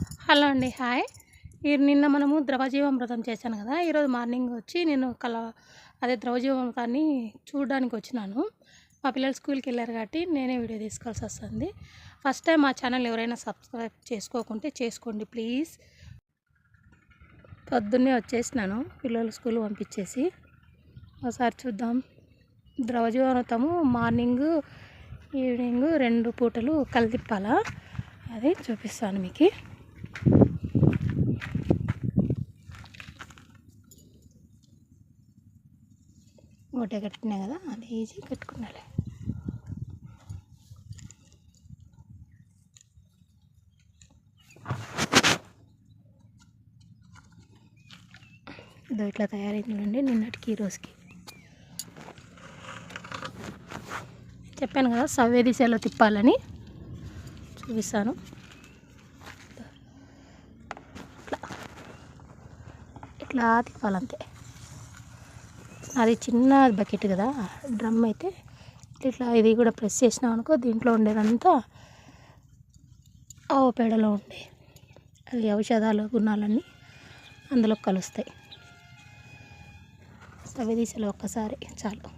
Hello అండి hi. ఈ నిన్న మనము ద్రవజీవామృతం చేశాను కదా ఈరోజు మార్నింగ్ వచ్చి నేను కల అదే ద్రవజీవామృతాన్ని చూడడానికి వచ్చినాను. మా పిల్లలు స్కూల్కి వెళ్ళారు కాబట్టి నేనే వీడియో తీసుకోవాల్సి వస్తుంది. ఫస్ట్ టైం మా ఛానల్ ఎవరైనా సబ్స్క్రైబ్ చేసుకోకుంటే చేసుకోండి ప్లీజ్. పొద్దున్నే వచ్చేసినాను పిల్లలు స్కూల్ పంపించేసి. ఒకసారి చూద్దాం. ద్రవజీవామృతము మార్నింగ్ ఈవినింగ్ రెండు పూటలు కలిదిప్పాలా? అది చూపిస్తాను మీకు. ఒకటే కట్టుకున్నా కదా అది ఈజీ కట్టుకున్నాలే. ఇదో ఇట్లా తయారైందండి నిన్నటికి ఈ రోజుకి. చెప్పాను కదా సవ్య దిశలో తిప్పాలని. చూపిస్తాను. ఇట్లా. ఇట్లా తిప్పాలంతే. అది చిన్న బకెట్ కదా డ్రమ్ అయితే ఇట్లా ఇది కూడా ప్రెస్ చేసినాం అనుకో దీంట్లో ఉండేదంతా ఆవు పేడలో ఉండే. అది ఔషధాలు గుణాలన్నీ అందులో కలుస్తాయి. సవి ఒక్కసారి చాలు.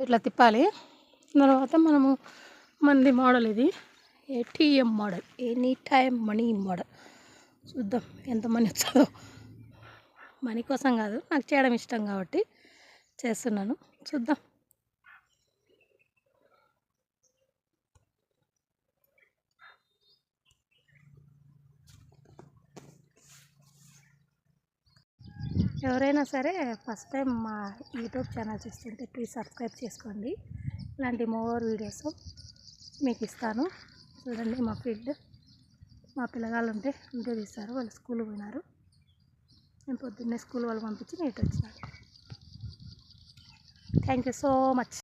ఇట్లా తిప్పాలి. తర్వాత మనము మంది మోడల్ ఇది. ATM model. Any time money model. చూద్దాం ఎంత మనీ వస్తుందో. మనీ కోసం కాదు నాకు చేయడం ఇష్టం కాబట్టి చేస్తున్నాను. చూద్దాం. ఎవరైనా సరే ఫస్ట్ టైం మా యూట్యూబ్ ఛానల్ చూస్తుంటే ప్లీజ్ సబ్స్క్రైబ్ చేసుకోండి. ఇలాంటి మోర్ వీడియోస్ మీకు ఇస్తాను. చూడండి మా ఫీల్డ్. మా పిల్లగాళ్ళు ఉంటే ఉంటే తీస్తారు. వాళ్ళు స్కూల్ పోయినారు. నేను పొద్దున్నే స్కూల్ వాళ్ళు పంపించి నేను వచ్చినాను థ్యాంక్ యూ సో మచ్.